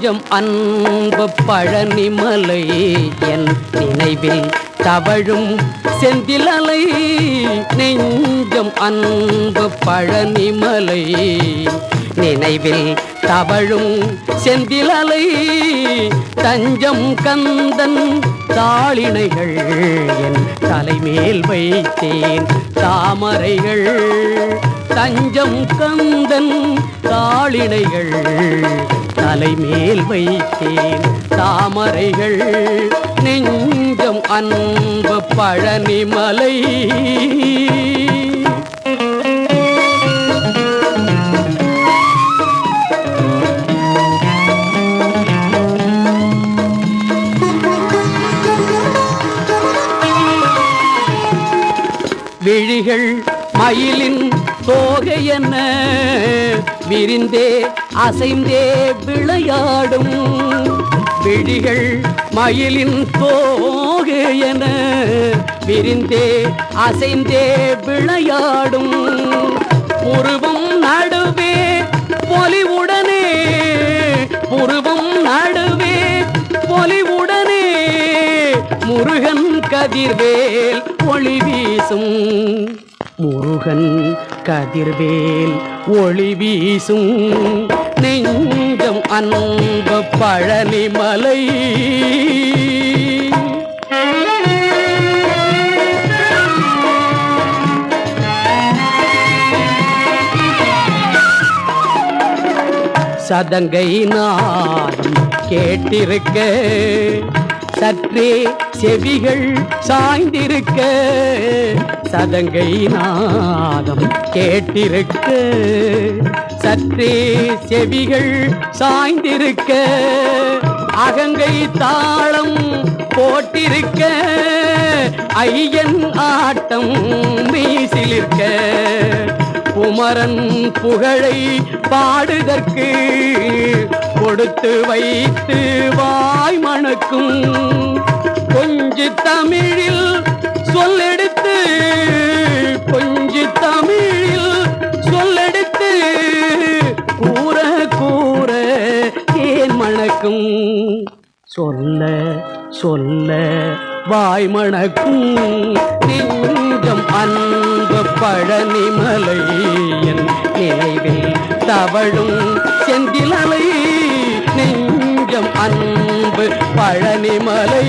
கொஞ்சம் அன்பு பழனிமலை என் நினைவில் தவழும் செந்திலலை. நெஞ்சம் அன்பு பழனிமலை நினைவில் தவழும் செந்திலலை. தஞ்சம் கந்தன் தாளிணைகள் என் தலைமேல் வைத்தேன் தாமரைகள். தஞ்சம் கந்தன் தாளிணைகள் தலைமேல் வைத்தேன் தாமரைகள் நெஞ்சம் அன்பு பழனிமலை. விழிகள் மயிலின் தோகை என்ன? விரிந்தே அசைந்தே விளையாடும். விழிகள் மயிலின் தோகை என. விரிந்தே அசைந்தே விளையாடும். உருவம் நடுவே பொலிவுடனே உருவம் நடுவே பொலிவுடனே முருகன் கதிர்வேல் ஒளி வீசும். முருகன் கதிர்வேல் ஒளி வீசும் நெஞ்சம் அன்பு பழனிமலை. சதங்கை நான் கேட்டிருக்க சற்றே செவிகள் சாய்ந்திருக்க சதங்கை நாதம் கேட்டிருக்க. சற்றே செவிகள் சாய்ந்திருக்க அகங்கை தாளம் போட்டிருக்க. ஐயன் ஆட்டம் மீசிலிருக்க குமரன் புகழை பாடுதற்கு கொடுத்து வைத்து வாய் மணக்கும். தமிழில் சொல்லெடுத்து கொஞ்சு தமிழில் சொல்லெடுத்து கூற கூற ஏன் மணக்கும்? சொல்ல சொல்ல வாய் மணக்கும். நெஞ்சம் அன்பு பழனிமலை என் நினைவில் தவழும் செந்திலலை. நெஞ்சம் அன்பு பழனிமலை.